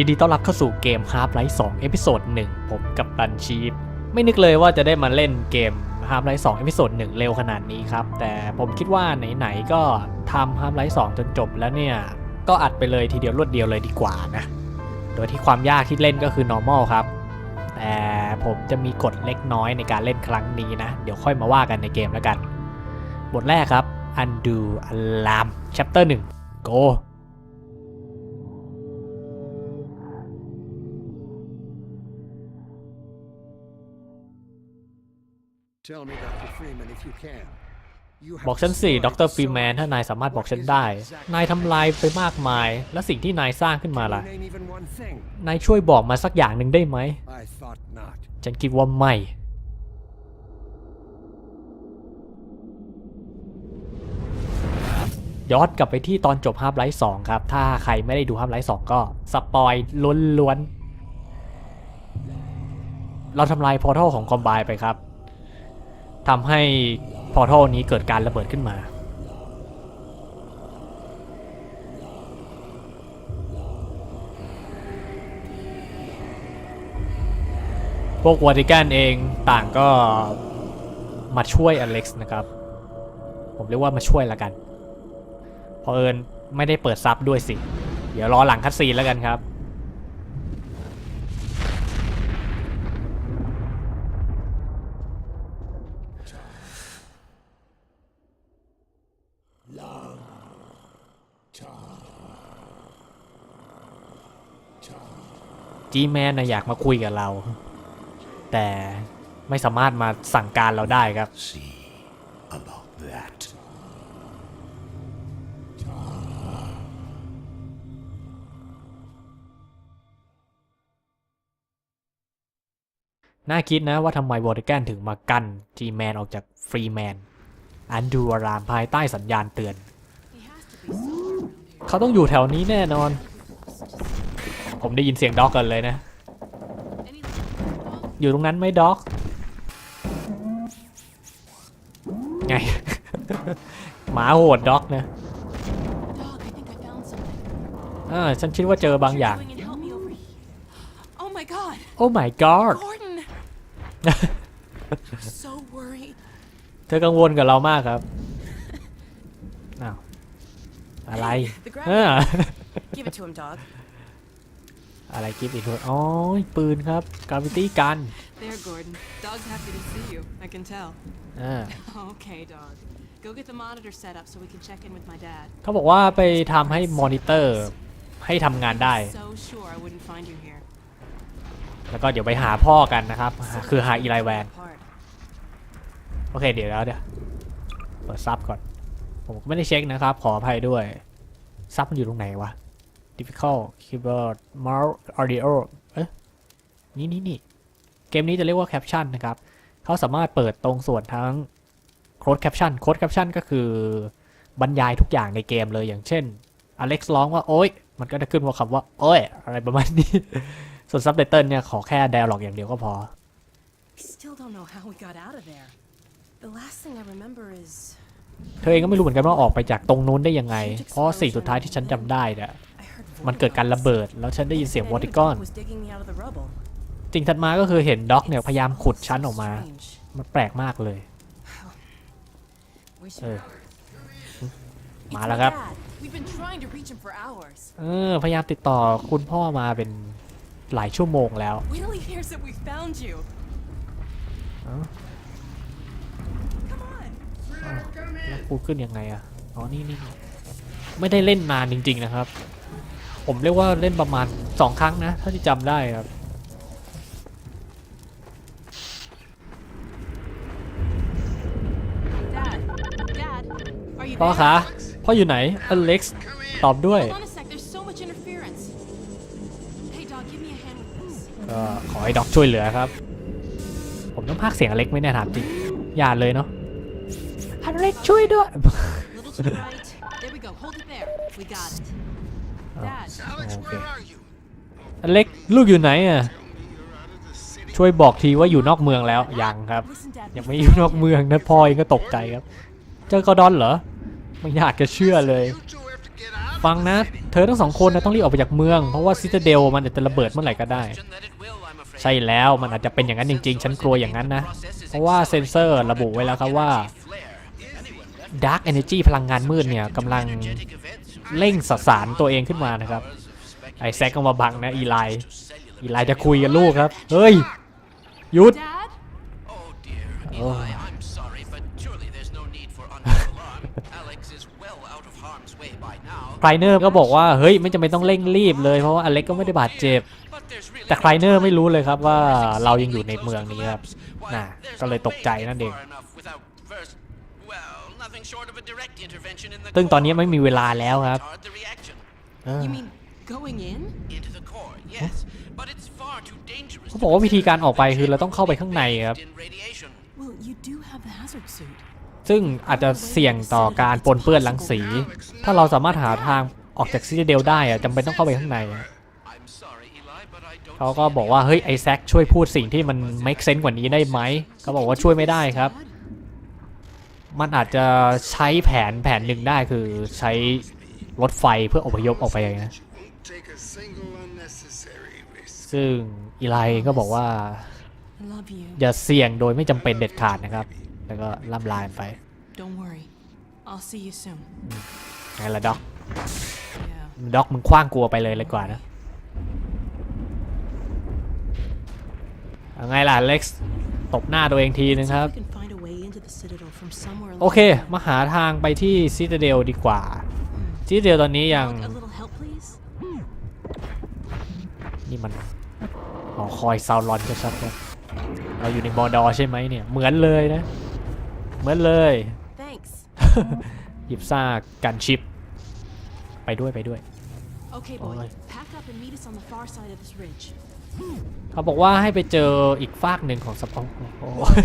ยินดีต้อนรับเข้าสู่เกม Half Life 2เอพิโซด1ผมกับตันชีฟไม่นึกเลยว่าจะได้มาเล่นเกม Half Life 2เอพิโซด1เร็วขนาดนี้ครับ แต่ผมคิดว่าไหนๆก็ทำ Half Life 2 จนจบแล้วเนี่ย ก็อัดไปเลยทีเดียวรวดเดียวเลยดีกว่านะ โดยที่ความยากที่เล่นก็คือ normal ครับ แต่ผมจะมีกฎเล็กน้อยในการเล่นครั้งนี้นะ เดี๋ยวค่อยมาว่ากันในเกมแล้วกัน บทแรกครับ undo alarm chapter 1 go บอกฉันสิดรฟรีแมนถ้านายสามารถบอกฉันได้ นายทำลายไปมากมาย และสิ่งที่นายสร้างขึ้นมาล่ะ Name even one thing. นายช่วยบอกมาสักอย่างหนึ่งได้ไหม I thought not. ฉันคิดว่าไม่ ย้อนกลับไปที่ตอนจบฮาร์ l ไลท์สครับ ถ้าใครไม่ได้ดูฮาร์ l ไลท์สก็ สปอยล้วนๆ เราทำลายพอร์ทัลของคอมไบไปครับ ทำให้พอร์ทัลนี้เกิดการระเบิดขึ้นมา พวกวอติกันเองต่างก็มาช่วยอเล็กซ์นะครับ ผมเรียกว่ามาช่วยละกัน พอเอิญไม่ได้เปิดซับด้วยสิ เดี๋ยวรอหลังคัดซีนแล้วกันครับ จีแมนนะอยากมาคุยกับเรา แต่ไม่สามารถมาสั่งการเราได้ครับ See about that. น่าคิดนะว่าทำไมวอร์แกนถึงมากั้นจีแมนออกจากฟรีแมน อันดูอารามภายใต้สัญญาณเตือน เขาต้องอยู่แถวนี้แน่นอน ผมได้ยินเสียงด็อกกันเลยนะ อยู่ตรงนั้นไหมด็อก ไง หมาโหดด็อกนะ Dog, I think I found something. อ่าฉันคิดว่าเจอบางอย่าง Going and help me over here. Oh my god, โอ้ my god Gordon! I'm so worried. เธอกังวลกับเรามากครับอ้าวอะไร The เอ grab. อ Give it to him, dog. อะไรกิฟต์อีกด้วยอ๋อปืนครับกราฟิตี้กัน There, Gordon. Dog's happy to see you. I can tell. อ่า Okay, dog. Go get the monitor set up so we can check in with my dad. เขาบอกว่าไปทำให้มอนิเตอร์ให้ทำงานได้ So sure I wouldn't find you here. แล้วก็เดี๋ยวไปหาพ่อกันนะครับหาคือหาอีไลแวน Apart. โอเคเดี๋ยวแล้วเดี๋ยวเปิดซับก่อน ผมก็ไม่ได้เช็คนะครับ ขออภัยด้วย ซับมันอยู่ตรงไหนวะ difficult keyboard mouse audio เอ๊ะนี่นี่นี่เกมนี้จะเรียกว่า caption นะครับ เขาสามารถเปิดตรงส่วนทั้ง close caption close caption ก็คือบรรยายทุกอย่างในเกมเลยอย่างเช่นอเล็กซ์ร้องว่า โอ๊ย มันก็จะขึ้นว่าคำว่า โอ๊ย อะไรประมาณนี้ ส่วนซับไตเติลเนี่ย ขอแค่ dialog อย่างเดียวก็พอ I still don't know how we got out of there. The last thing I remember is เธอเองก็ไม่รู้เหมือนกันว่าออกไปจากตรงนู้นได้ยังไง เพราะสิ่งสุดท้ายที่ฉันจำได้เนี่ย I heard มันเกิดการระเบิด แล้วฉันได้ยินเสียงวอติกอน was digging me out of the rubble. สิ่งถัดมาก็คือเห็นด็อกเนี่ยพยายามขุดชั้นออกมา Strange. มันแปลกมากเลย We เอ should อมาแล้วครับ We've been trying to reach him for hours. เออพยายามติดต่อคุณพ่อมาเป็นหลายชั่วโมงแล้ว Wait till he hears that we found you. Huh? Come on. แล้วพูดขึ้นยังไงอะอ๋อนี่นี่นี่ไม่ได้เล่นนานจริง ๆ นะครับ ผมเรียกว่าเล่นประมาณสองครั้งนะเท่าที่จำได้ครับ Dad. Dad. Are you พ่อ there? คะพ่ออยู่ไหนอเล็กซ์ตอบด้วย Hold on a sec. There's so much interference. Hey, dog, give me a hand with this. ก็ขอให้ด็อกช่วยเหลือครับ ผมต้องพากย์เสียงอเล็กไหมเนี่ยถามจริงอย่าเลยเนาะอเล็กช่วยด้วย Little to the right. There we go. Hold it there. We got it. Dad. Alex, Okay. where are you? อเล็กลูกอยู่ไหนอะ ช่วยบอกทีว่าอยู่นอกเมืองแล้ว ยังครับ Listen, Dad. ยัง we ไม่อยู่นอก found เมืองนะพ่อเองก็ตกใจครับ เจอกอดอนเหรอ ไม่อยากจะเชื่อเลย You two have to get out ฟังนะ เธอทั้งสองคนนะต้องรีบออกไปจากเมือง เพราะว่าซิตาเดลมันอาจจะระเบิดเมื่อไหร่ก็ได้ ใช่แล้วมันอาจจะเป็นอย่างนั้นจริง ๆ ฉันกลัวอย่างนั้นนะ เพราะว่าเซนเซอร์ระบุไว้แล้วครับว่า Dark Energy พลังงานมืดเนี่ยกำลัง เร่งสสารตัวเองขึ้นมานะครับ ไอแซกก็มาบังนะอีไลอีไลจะคุยกับลูกครับ เฮ้ยหยุด Dad? Oh dear, Oh. Eli, I'm sorry, but surely there's no need for undue alarm. Alex is well out of harm's way by now. ไครเนอร์ก็บอกว่าเฮ้ยไม่จำเป็นต้องเร่งรีบเลยเพราะว่าอเล็กก็ไม่ได้บาดเจ็บ แต่ไครเนอร์ไม่รู้เลยครับว่าเรายังอยู่ในเมืองนี้ครับน่ะก็เลยตกใจนั่นเอง ซึ่งตอนนี้ core ไม่มีเวลาแล้วครับ retard the reaction เออ You mean going in? into the core, yes, but it's far too dangerous. เขาบอกว่าวิธีการออกไปคือเราต้องเข้าไปข้างในครับ in radiation. Well, you do have the hazard suit. ซึ่งอาจจะเสี่ยงต่อการปนเปื้อนรังสี ถ้าเราสามารถหาทางออกจากซิตาเดลได้อะจำเป็นต้องเข้าไปข้างในอะ I'm sorry, Eli, but I don't เขาก็บอกว่าเฮ้ยไอแซคช่วยพูดสิ่งที่มัน make sense กว่านี้ได้ไหมเขาบอกว่าช่วยไม่ได้ครับ Dad? มันอาจจะใช้แผนแผนหนึ่งได้คือใช้รถไฟเพื่ออพยพออกไปนะ Take a single unnecessary risk. ซึ่งอีไลก็บอกว่า I love you. อย่าเสี่ยงโดยไม่จำเป็นเด็ดขาดนะครับ แล้วก็ล่ำลาไป Don't worry. I'll see you soon. ไงล่ะด็อก Yeah. ด็อกมึงคว้างกลัวไปเลยเลยกว่านะเอาไงล่ะเล็กซ์ตบหน้าตัวเองทีนึง Let's ค see รั if บ โอเค along the way. มาหาทางไปที่ซิตาเดลดีกว่า ซิตาเดลตอนนี้ยัง A little help, please. นี่มันหอคอยซาวรอนชัดๆครับเราอยู่ในบอดอใช่ไหมเนี่ย เหมือนเลยนะ เหมือนเลย Thanks. หยิบซากกันชิป ไปด้วยไปด้วย Okay, Oh, boy. Right. Pack up and meet us on the far side of this ridge. เขาบอกว่าให้ไปเจออีกฟากหนึ่งของสปองโอ้ย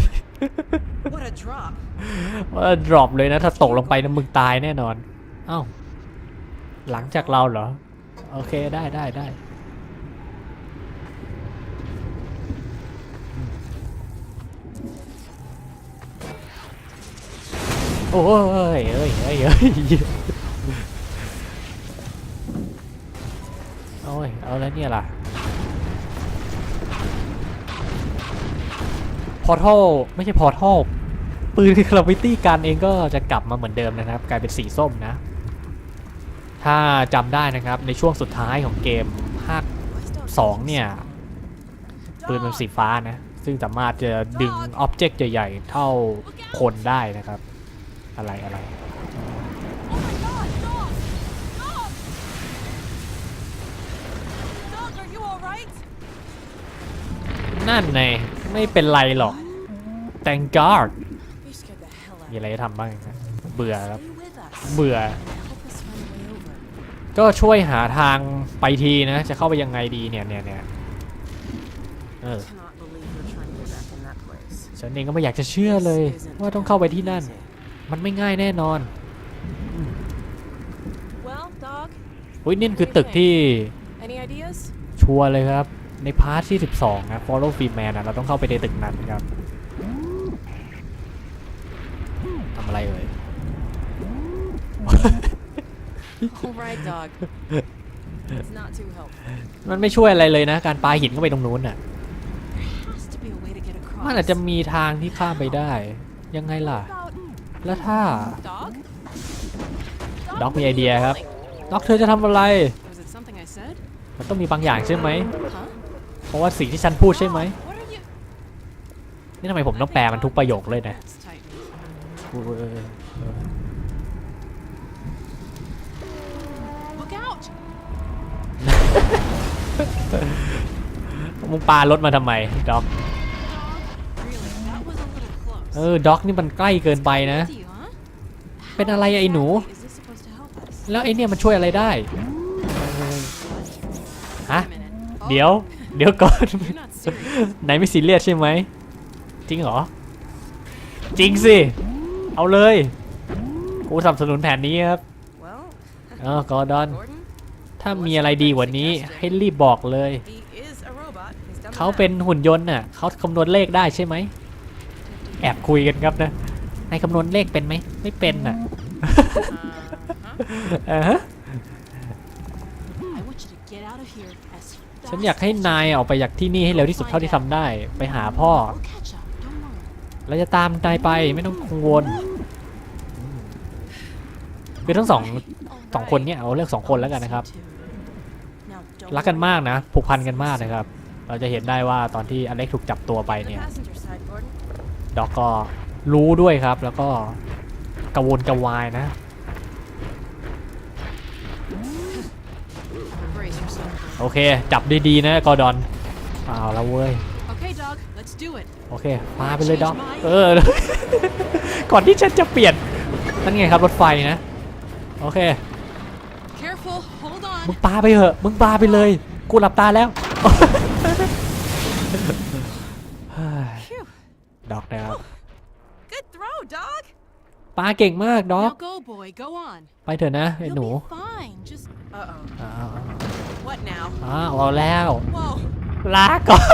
What a drop. ว่าดรอปเลยนะ ถ้าตกลงไปนะมึงตายแน่นอน เอ้า หลังจากเราเหรอ โอเคได้ได้ได้โอ้ยเอ้ยเอ้ยเอ้ยโอ้ย เอาแล้วเนี่ยล่ะ พอทัลไม่ใช่พอทัลปืนคลาวิตี้กันเองก็จะกลับมาเหมือนเดิมนะครับ กลายเป็นสีส้มนะ ถ้าจำได้นะครับในช่วงสุดท้ายของเกมภาค2เนี่ย ปืนเป็นสีฟ้านะ ซึ่งสามารถจะดึงอ็อบเจกต์ใหญ่ๆ เท่าคนได้นะครับ อะไรอะไรนั่นไง ไม่เป็นไรหรอก thank god You scared the hell out มี of อะไรจะทำบ้างครับ เบื่อครับ Stay with us. เบื่อ Help us find a way over. ก็ช่วยหาทางไปทีนะ จะเข้าไปยังไงดีเนี่ยเนี่ยเนี่ยเออ Cannot believe we're trying to get back in that place. ฉันเองก็ไม่อยากจะเชื่อเลย ว่าต้องเข้าไปที่นั่น มันไม่ง่ายแน่นอน Well, dog, อุ้ยนี่คือตึกที่ any ideas? ชัวร์เลยครับ ในพาร์ทที่ 12 นะ Follow Free Man นะเราต้องเข้าไปในตึกนั้นครับทำอะไรเอ่ย All right, dog. It's not too helpful. มันไม่ช่วยอะไรเลยนะ การปาหินเข้าไปตรงนู้นน่ะ There has to be a way to get across. มันอาจจะมีทางที่ข้ามไปได้ ยังไงล่ะ About แล้วถ้า dog? ด็อกมีไอเดียครับ ด็อกเธอจะทำอะไร Was it something I said? มันต้องมีบางอย่างใช่ไหม Huh? ราะว่าสิ่งที่ฉันพูดใช่ไหมนี่ทำไมผมต้องแปลมันทุกประโยคเลยนะมึงปารถมาทำไมด็อก เออด็อกนี่มันใกล้เกินไปนะ เป็นอะไรไอ้หนู แล้วไอเนี่ยมันช่วยอะไรได้ ฮะ เดี๋ยว เดี๋ยวก่อน You're not serious. ไหนไม่ซีเรียสใช่ไหม จริงเหรอ จริงสิ เอาเลยกูสนับสนุนแผนนี้ครับ Well, เออกอร์ดอน Gordon, ถ้ามีอะไรดีกว่านี้ให้รีบบอกเลย he is a robot. He's done เขาเป็นหุ่นยนต์น่ะเขาคำนวณเลขได้ใช่ไหม แอบคุยกันครับนะนายคำนวณเลขเป็นไหม ไม่เป็นน่ะเออ ฉันอยากให้นายออกไปจากที่นี่ให้เร็วที่สุดเท่าที่ทำได้ ไปหาพ่อ เราจะตามนายไปไม่ต้องกังวลคือทั้งสองสองคนเนี่ยเอาเลือกสองคนแล้วกันนะครับรักกันมากนะผูกพันกันมากนะครับ เราจะเห็นได้ว่าตอนที่อเล็กถูกจับตัวไปเนี่ยด็อกก็รู้ด้วยครับ แล้วก็กระวนกระวายนะ โอเค จับดีๆนะกอร์ดอนเอาแล้วเว้ย Okay, dog. Let's do it. โอเคมาไปเลยด็อกเออ ก่อนที่ฉันจะเปลี่ยน นั่นไงครับรถไฟนะ โอเค Careful. Hold มึ on. งปาไปเถอะ มึงปาไปเลย กูหลับตาแล้ว เฮ้ย Phew. ด็อกนะครับ Good throw, dog. ปาเก่งมากด็อก Now go, boy. Go on. ไปเถอะนะไอ้ You'll หนู be fine. Just. Uh oh. อ้าว What now? อ้าวเอาแล้ว Whoa. ลาก่อน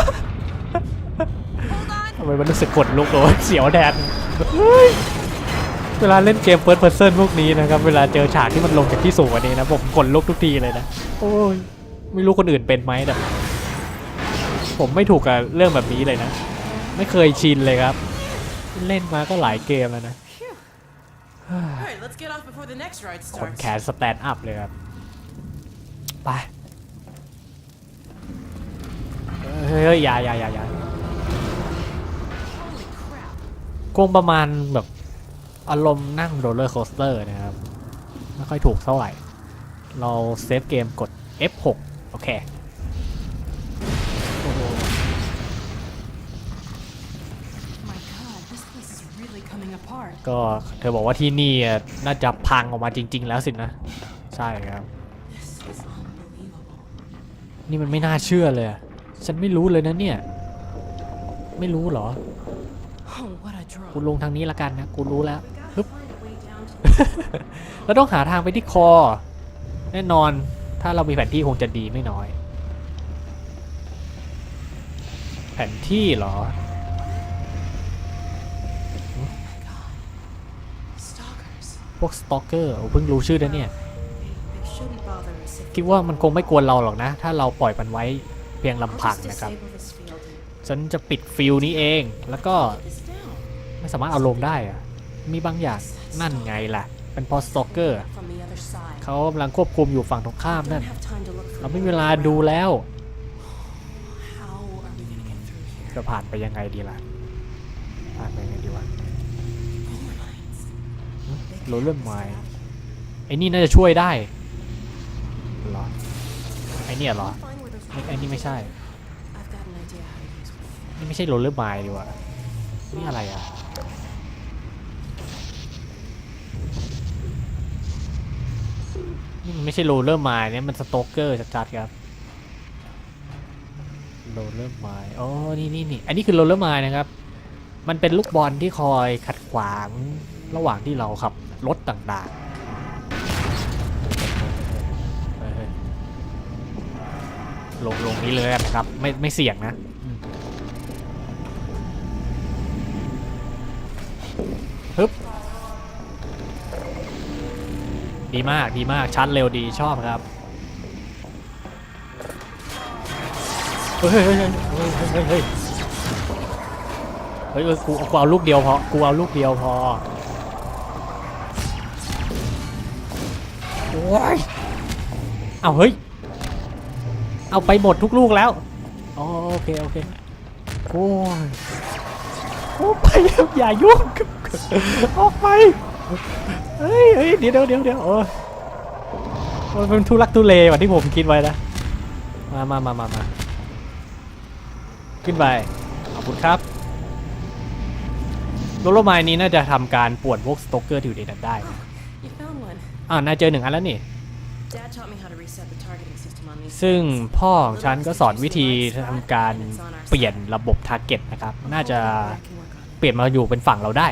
Hold on. ทำไมมันรู้สึกกดลุกเลยเสียวแดนเฮ้ยเวลาเล่นเกม First Person พวกนี้นะครับ เวลาเจอฉากที่มันลงจากที่สูงกว่านี้นะ ผมกดลุกทุกทีเลยนะ โอ้ย ไม่รู้คนอื่นเป็นไหมแต่ผมไม่ถูกกับเรื่องแบบนี้เลยนะ ไม่เคยชินเลยครับ เล่นมาก็หลายเกมแล้วนะ Phew. All right, let's get off before the next ride ขน starts. แขนสแตนด์อัพเลยครับ ไป เฮ้ยเฮ้ยอย่าอย่าอย่าอย่า Holy crap. คงประมาณแบบอารมณ์นั่งโรลเลอร์โคสเตอร์นะครับ ไม่ค่อยถูกเท่าไหร่ เราเซฟเกมกด F6 โอเคโอ้โห My god, this place is really coming apart. ก็เธอบอกว่าที่นี่อะน่าจะพังออกมาจริง ๆ แล้วสินะ ใช่ครับ This is unbelievable. นี่มันไม่น่าเชื่อเลยอะ ฉันไม่รู้เลยนะเนี่ย ไม่รู้เหรอ Oh, what a drop. กูลงทางนี้ละกันนะ กูรู้แล้ว We gotta Hup. find a way down to เราต้องหาทางไปที่คอ แน่นอน ถ้าเรามีแผนที่คงจะดีไม่น้อย แผนที่เหรอ stalkers. พวกสตอกเกอร์เพิ่งรู้ชื่อนะเนี่ย They, they shouldn't bother us if คิดว่ามันคงไม่กวนเราหรอกนะ ถ้าเราปล่อยมันไว้ เพียงลำพังนะครับ ฉันจะปิดฟิลนี้เอง แล้วก็ไม่สามารถเอาลงได้อะมีบางอย่างนั่นไงล่ะ เป็นพอสตอกเกอร์เขากำลังควบคุมอยู่ฝั่งตรงข้ามนั่น เราไม่มีเวลาดูแล้ว จะผ่านไปยังไงดีล่ะ ผ่านไปยังไงดีวะ Polar lines. They รู้เรื่อง help us ไม้ไอ้นี่น่าจะช่วยได้หรอไอ้เนี่ยเหรอ Find where those ไอ้ไอ้นี่ไม่ใช่ I've got an idea how to use one. นี่ไม่ใช่โรลเลอร์ไมล์ดีกว่านี่อะไรอะ นี่มันไม่ใช่โรลเลอร์ไมล์เนี่ยมันสโตเกอร์ชัดๆครับโรลเลอร์ไมล์อ๋อนี่นี่นี่อันนี้คือโรลเลอร์ไมล์นะครับ มันเป็นลูกบอลที่คอยขัดขวางระหว่างที่เราขับรถต่างๆ ลงลงนี้เลยนะครับ ไม่ไม่เสี่ยงนะฮึบดีมากดีมากชัดเร็วดีชอบครับเฮ้ยเฮ้ยเฮ้ยเฮ้ยเฮ้ยเฮ้ยกูกูเอาลูกเดียวพอกูเอาลูกเดียวพอโอ้ยเอาเฮ้ย เอาไปหมดทุกลูกแล้วอ๋อโอเคโอเคโอ้ยโอ้ไปแล้วอย่ายุ่งออกไปเฮ้ยเฮ้ยเดี๋ยวเดี๋ยวเดี๋ยวเดี๋ยวเออมันเป็นทุลักทุเลกว่าที่ผมคิดไว้นะมามามามามาขึ้นไปขอบคุณครับโลโลไมน์นี้น่าจะทำการป่วนพวกสโตเกอร์ที่อยู่ในนั้นได้นะ You found one. อ่านายเจอหนึ่งอันแล้วนี่ ซึ่งพ่อของฉันก็สอนวิธีทำการเปลี่ยนระบบทาร์เก็ตนะครับ น่าจะ I can work on it. เปลี่ยนมาอยู่เป็นฝั่งเราได้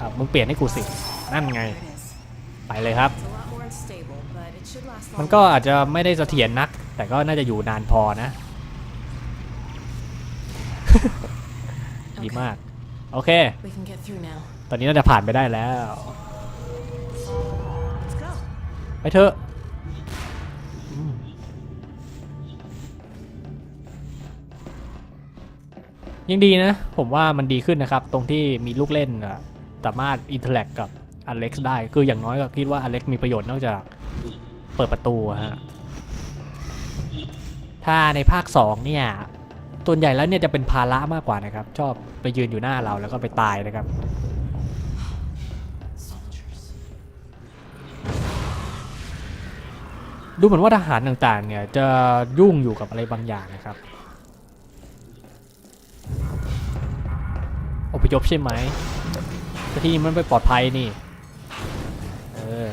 ครับมึงเปลี่ยนให้กูสิ นั่นไง There it is. ไปเลยครับ It's a lot more unstable, but it should last มัน long ก็ enough. อาจจะไม่ได้เสถียรนัก แต่ก็น่าจะอยู่นานพอนะ ดีมาก โอเค We can get through now. ตอนนี้น่าจะผ่านไปได้แล้ว Let's go. ไป เถอะยังดีนะ ผมว่ามันดีขึ้นนะครับ ตรงที่มีลูกเล่นสามารถอินเทอร์แลกกับอเล็กซ์ได้ คืออย่างน้อยก็คิดว่าอเล็กซ์มีประโยชน์นอกจากเปิดประตูฮะถ้าในภาค 2 เนี่ยตัวใหญ่แล้วเนี่ยจะเป็นภาระมากกว่านะครับ ชอบไปยืนอยู่หน้าเราแล้วก็ไปตายนะครับ ดูเหมือนว่าทหารต่างๆ เนี่ยจะยุ่งอยู่กับอะไรบางอย่างนะครับ อพยพใช่ไหมที่มันไม่ปลอดภัยนี่ เออ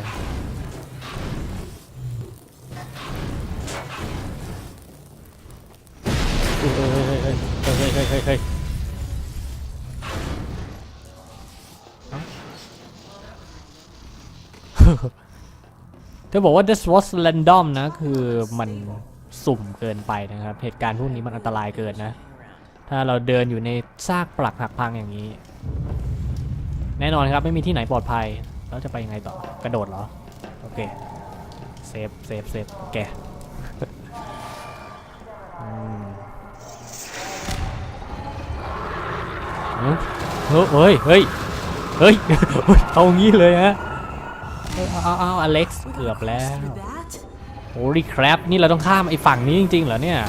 เฮ้ยเฮ้ยเฮ้ยเฮ้ย ธอบอกว่า this was random นะ คือมันสุ่มเกินไปนะครับ เหตุการณ์พวกนี้มันอันตรายเกินนะ ถ้าเราเดินอยู่ในซากปลักหักพังอย่างนี้ แน่นอนครับไม่มีที่ไหนปลอดภัย แล้วจะไปยังไงต่อ กระโดดเหรอ โอเค เซฟ เซฟ เซฟโอเคอืมเฮ้ย เฮ้ย เฮ้ย เฮ้ย เอางี้เลยฮะ เอ้ยเอาเอาเอาอเล็กซ์ We เกือบ gotta แล้ cross ว through that? โอ้รีครับนี่เราต้องข้ามไอ้ฝั่งนี้จริงๆเหรอเนี่ย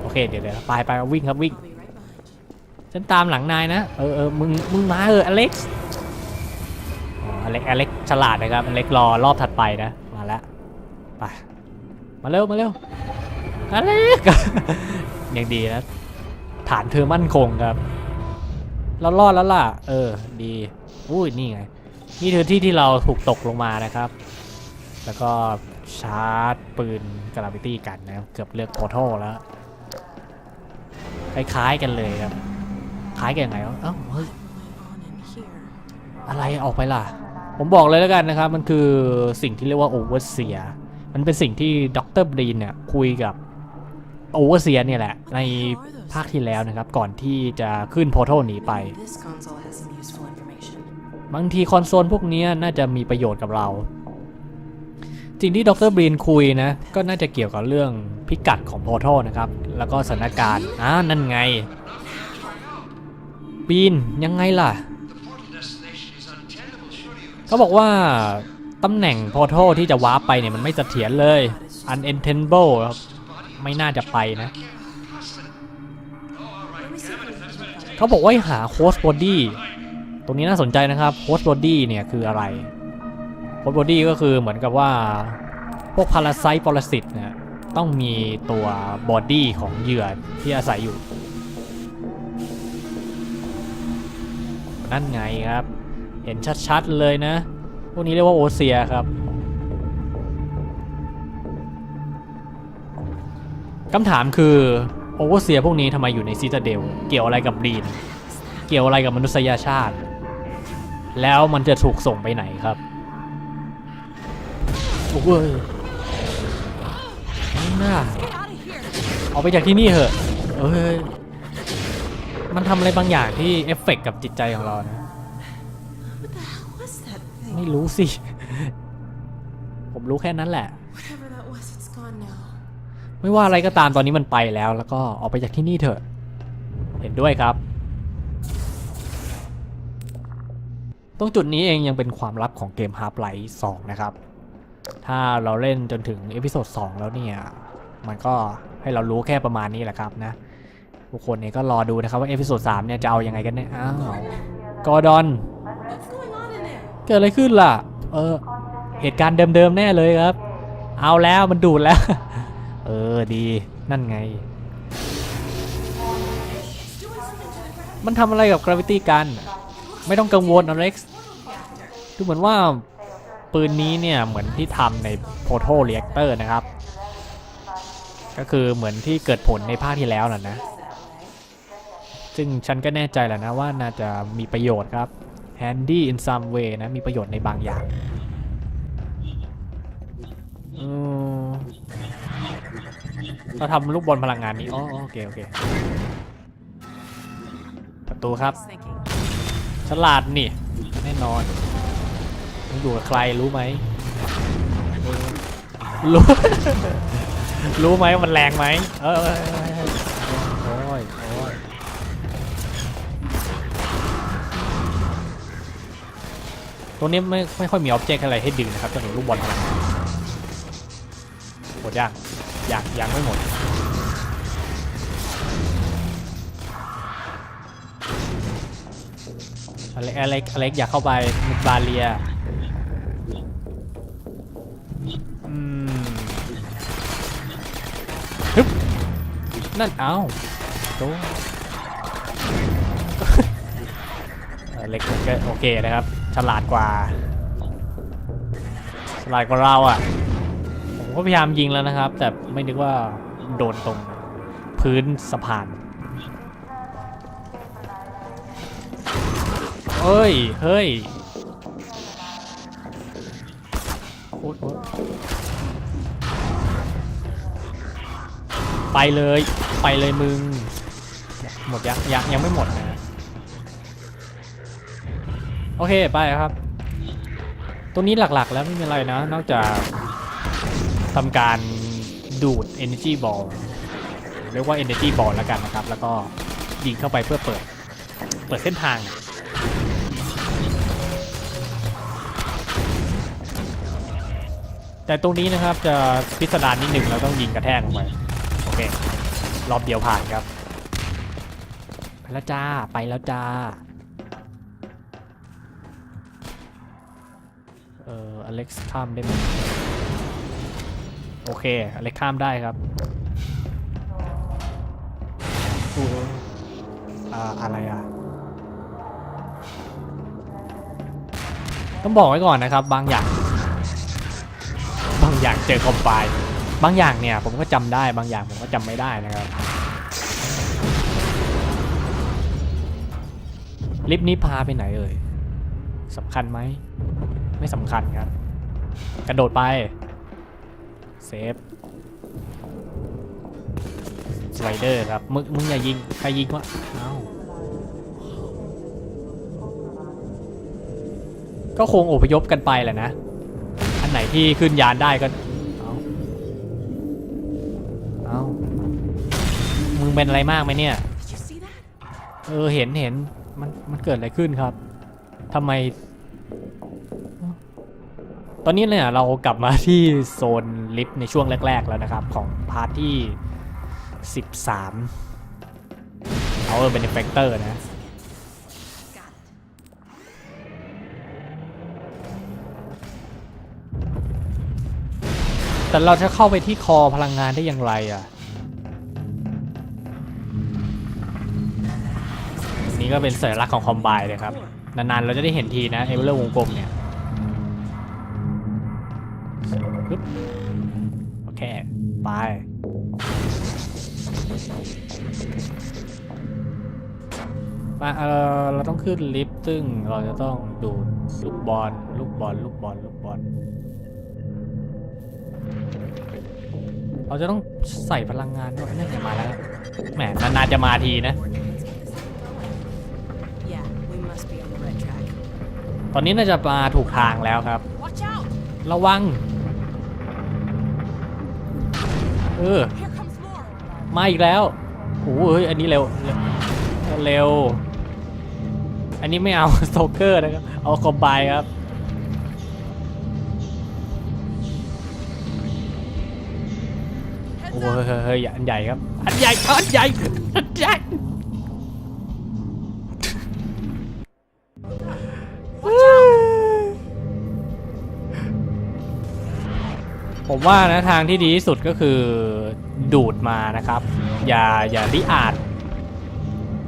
โอเคเดี๋ยวเดี๋ยวไปไปวิ่งครับวิ่ง I'll be right behind you. ฉันตามหลังนายนะ เออเออมึงมึงมาเอออเล็กซ์อ๋ออเล็กอเล็กฉลาดนะครับอเล็กรอรอบถัดไปนะ มาแล้วไปมาเร็วมาเร็วอเล็กยังดีนะฐานเธอมั่นคงครับ เรารอดแล้วล่ะ เออดี อุ้ยนี่ไง นี่คือที่ที่เราถูกตกลงมานะครับ แล้วก็ชาร์จปืนกราวิตี้กันนะครับเกือบเลือกโพโทแล้ว คล้ายๆกันเลยครับ คล้ายกันยังไงวะเอ้าเฮ้ยอะไรออกไปล่ะ ผมบอกเลยแล้วกันนะครับ มันคือสิ่งที่เรียกว่าโอเวอร์เซีย มันเป็นสิ่งที่ดรบรีนเนี่ยคุยกับโอเวอร์เซียเนี่ยแหละ ในภาคที่แล้วนะครับ ก่อนที่จะขึ้นโพโทหนีไป บางทีคอนโซลพวกนี้น่าจะมีประโยชน์กับเราสิ่งที่ดรบรีนคุยนะ ก็น่าจะเกี่ยวกับเรื่องพิกัดของพโทนะครับ แล้วก็สถานการณ์อ่านั่นไงบีนยังไงล่ะ เขาบอกว่าตำแหน่งพโทที่จะวาร์ไปเนี่ยมันไม่เสถียรเลย unintendable ครับไม่น่าจะไปนะ เขาบอกว่าหาโ o สบอดี้ ตรงนี้น่าสนใจนะครับโ o ส t บอดี้เนี่ยคืออะไรโ o ส t บอดี้ก็คือเหมือนกับว่า พวกพาราไซต์ปรสิตเนี่ยต้องมีตัวบอดี้ของเหยื่อที่อาศัยอยู่ นั่นไงครับ เห็นชัดๆเลยนะ พวกนี้เรียกว่าโอเซียครับคำถามคือโอเวอร์เซียพวกนี้ทำไมอยู่ในซีตาเดล เกี่ยวอะไรกับรีน เกี่ยวอะไรกับมนุษยชาติ แล้วมันจะถูกส่งไปไหนครับโอ้ยไม่น่า Get out of here! ออกไปจากที่นี่เถอะเอ้ยมันทำอะไรบางอย่างที่เอฟเฟกต์กับจิตใจของเรานะ What the hell was that thing? ไม่รู้สิ ผมรู้แค่นั้นแหละ Whatever that was, it's gone now. ไม่ว่าอะไรก็ตามตอนนี้มันไปแล้ว แล้วก็ออกไปจากที่นี่เถอะ เห็นด้วยครับ ตรงจุดนี้เองยังเป็นความลับของเกม Half-Life 2 นะครับ ถ้าเราเล่นจนถึงเอพิโซด2แล้วเนี่ย มันก็ให้เรารู้แค่ประมาณนี้แหละครับนะ ทุกคนเนี่ยก็รอดูนะครับว่าเอพิโซด3เนี่ยจะเอายังไงกันเนี่ย อ้าว กอร์ดอน เกิดอะไรขึ้นล่ะ เออ เหตุการณ์เดิมๆแน่เลยครับ เอาแล้วมันดูดแล้ว เออดีนั่นไง มันทำอะไรกับกราวิตี้กัน ไม่ต้องกังวลอเล็กซ์ดูเหมือนว่าปืนนี้เนี่ยเหมือนที่ทำในโ o โ o เ e ีย t o r นะครับ ก็คือเหมือนที่เกิดผลในภาคที่แล้วน่ะนะ ซึ่งฉันก็แน่ใจแหละนะว่าน่าจะมีประโยชน์ครับ handy in some way นะ มีประโยชน์ในบางอย่างเราทำลูกบอลพลังงานนี้อ๋อโอเค โอเค ประตูครับ ฉลาดนี่ แน่นอนมึงอยู่กับใครรู้ไหมรู้ รู้ไหมมันแรงไหมเออโอ้ยโอ้ยตรงนี้ไม่ไม่ค่อยมีออบเจกต์อะไรให้ดึงนะครับจนถึงลูกบอลหมดยางยางยังไม่หมด เล็กอเล็กอเล็กอยากเข้าไปมิดบาเลียอืมฮึบนั่นเอ้าโตเล็กก็โอเคนะครับ ฉลาดกว่า ฉลาดกว่าเราอะ ผมก็พยายามยิงแล้วนะครับ แต่ไม่นึกว่าโดนตรงพื้นสะพาน เฮ้ย เฮ้ยโอ๊ยไปเลย ไปเลยมึง หมดยังยังยังไม่หมดนะ โอเค ไปครับตัวนี้หลักๆแล้วไม่มีอะไรนะ นอกจากทำการดูด Energy Ball เรียกว่า Energy Ball แล้วกันนะครับ แล้วก็ยิงเข้าไปเพื่อเปิด เปิดเส้นทาง แต่ตรงนี้นะครับจะพิสดารนิดหนึ่งเราต้องยิงกระแทกลงไปโอเครอบเดียวผ่านครับไปแล้วจ้าไปแล้วจ้าเอ่ออเล็กซ์ข้ามได้ไหมโอเคอเล็กข้ามได้ครับอู้อ่าอะไรอะต้องบอกไว้ก่อนนะครับ บางอย่างางอย่างเจอคอมไฟล์บางอย่างเนี่ยผมก็จำได้บางอย่างผมก็จำไม่ได้นะครับลิฟต์นี้พาไปไหนเอ่ยสำคัญไหม ไม่สำคัญครับ กระโดดไป เซฟสไลเดอร์ครับ มึงมึงอย่ายิง ใครยิงวะเอ้าก็คงอพยพกันไปแหละนะ ไหนที่ขึ้นยานได้ก็ เอาเอามึงเป็นอะไรมากไหมเนี่ย เออเห็นเห็นมันมันเกิดอะไรขึ้นครับทำไม ตอนนี้เนี่ยเรากลับมาที่โซนลิฟต์ในช่วงแรก ๆ แล้วนะครับ ของพาร์ทที่ 13 Power Benefactor นะ แต่เราจะเข้าไปที่คอพลังงานได้อย่างไรอะ นี่ก็เป็นสัญลักษณ์ของคอมไบเลยครับ นานๆ เราจะได้เห็นทีนะ เอเวอร์วงกลมเนี่ยปึ๊บโอเค ไป มาเออเราต้องขึ้นลิฟต์ซึ่งเราจะต้องดูดลูกบอล ลูกบอล ลูกบอล ลูกบอล เราจะต้องใส่พลังงานด้วยนี่จะมาแล้วแหมนานๆจะมาทีนะ Yeah, we must be on the right track. ตอนนี้น่าจะมาถูกทางแล้วครับ Watch out! ระวัง เออ Here comes more! มาอีกแล้วโอ้โหเฮ้ยอันนี้เร็วเร็ว เร็ว อันนี้ไม่เอาสโตเกอร์นะครับ เอาคอมไบครับ เฮ้ยเฮ้ยอันใหญ่ครับ อันใหญ่อันใหญ่อันใหญ่ผมว่านะทางที่ดีที่สุดก็คือดูดมานะครับ อย่าอย่าริอาจ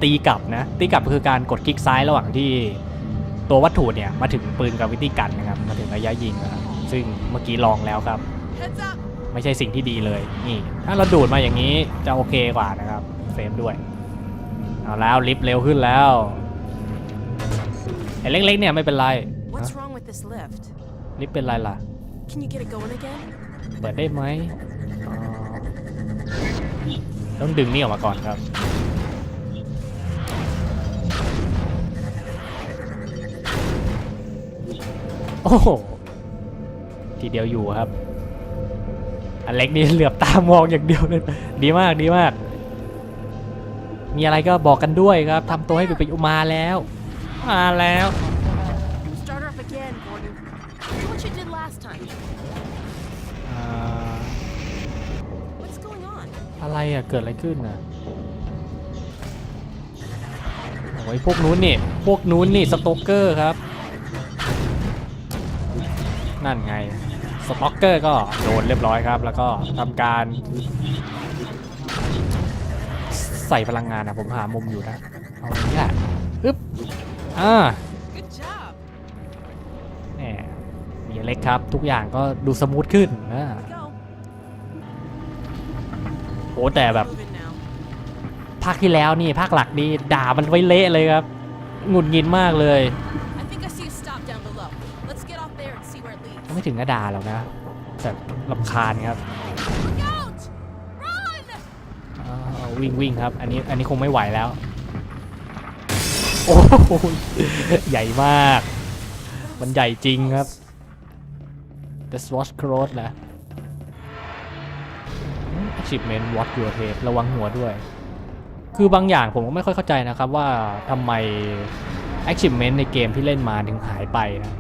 ตีกลับนะ ตีกลับคือการกดคลิกซ้ายระหว่างที่ตัววัตถุเนี่ย มาถึงปืนกับวิธีกันนะครับ มาถึงระยะยิงนะครับ ซึ่งเมื่อกี้ลองแล้วครับ Heads up! ไม่ใช่สิ่งที่ดีเลยนี่ถ้าเราดูดมาอย่างนี้จะโอเคกว่านะครับเซฟด้วยเอาแล้วลิฟต์เร็วขึ้นแล้วไอ้เล็กๆเนี่ยไม่เป็นไร What's ฮะ wrong with this lift? ลิฟต์เป็นไรล่ะ Can you get it going again? เปิดได้ไหมอ๋อต้องดึงนี่ออกมาก่อนครับโอ้โหทีเดียวอยู่ครับ อันเล็กนี่เหลือบตามองอย่างเดียวเลยดีมากดีมาก มีอะไรก็บอกกันด้วยครับทำตัวให้เป็นปุมาแล้ว มาแล้ว อะไรอะเกิดอะไรขึ้นนะโอ้ยพวกนู้นนี่ พวกนู้นนี่สต็อกเกอร์ครับ นั่นไง สต็อกเกอร์ก็โดนเรียบร้อยครับ แล้วก็ทำการ ใส่พลังงานนะผมหามุมอยู่นะเอาอย่างนี้แหละอึ๊บอ่าแหมมีเล็กครับ ทุกอย่างก็ดูสมูทขึ้นนะโอ้แต่แบบ ภาคที่แล้วนี่ภาคหลักนี่ด่ามันไว้เละเลยครับ หงุดหงิดมากเลย ไม่ถึงกระดาหรอกนะแต่ลำคาญครับวิ่งวิ่งครับ อันนี้อันนี้คงไม่ไหวแล้ว โอ้โหใหญ่มาก มันใหญ่จริงครับ The Swatch Cross นะ Achievement Watch Your Tape ระวังหัวด้วย คือบางอย่างผมก็ไม่ค่อยเข้าใจนะครับว่าทำไม Achievement ในเกมที่เล่นมาถึงหายไปนะ